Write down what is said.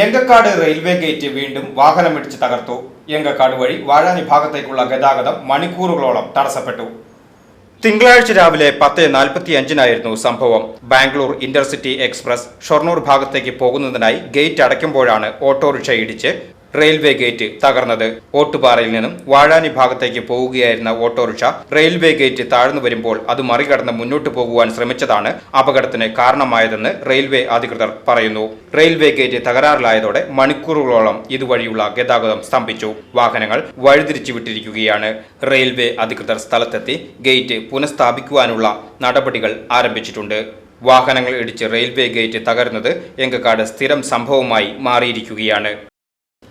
Engakkad railway gate വീണ്ടും വാഹനമിടിച്ച് തകർത്തു. എങ്കക്കാട് വഴി വാഴാനി ഭാഗത്തേക്കുള്ള ഗതാഗതം മണിക്കൂറുകളോളം തടസ്സപ്പെട്ടു. തിങ്കളാഴ്ച രാവിലെ പത്ത് നാൽപ്പത്തി അഞ്ചിനായിരുന്നു സംഭവം. ബാംഗ്ലൂർ ഇന്റർസിറ്റി എക്സ്പ്രസ് ഷൊർണൂർ ഭാഗത്തേക്ക് പോകുന്നതിനായി ഗേറ്റ് അടയ്ക്കുമ്പോഴാണ് ഓട്ടോറിക്ഷ ഇടിച്ച് റെയിൽവേ ഗേറ്റ് തകർന്നത്. ഓട്ടുപാറയിൽ നിന്നും വാഴാനി ഭാഗത്തേക്ക് പോവുകയായിരുന്ന ഓട്ടോറിക്ഷ റെയിൽവേ ഗേറ്റ് താഴ്ന്നു വരുമ്പോൾ അത് മറികടന്ന് മുന്നോട്ട് പോകുവാൻ ശ്രമിച്ചതാണ് അപകടത്തിന് കാരണമായതെന്ന് റെയിൽവേ അധികൃതർ പറയുന്നു. റെയിൽവേ ഗേറ്റ് തകരാറിലായതോടെ മണിക്കൂറുകളോളം ഇതുവഴിയുള്ള ഗതാഗതം സ്തംഭിച്ചു. വാഹനങ്ങൾ വഴിതിരിച്ചു വിട്ടിരിക്കുകയാണ് റെയിൽവേ അധികൃതർ സ്ഥലത്തെത്തി ഗേറ്റ് പുനഃസ്ഥാപിക്കുവാനുള്ള നടപടികൾ ആരംഭിച്ചിട്ടുണ്ട്. വാഹനങ്ങൾ ഇടിച്ച് റെയിൽവേ ഗേറ്റ് തകരുന്നത് എങ്കക്കാട് സ്ഥിരം സംഭവമായി മാറിയിരിക്കുകയാണ്.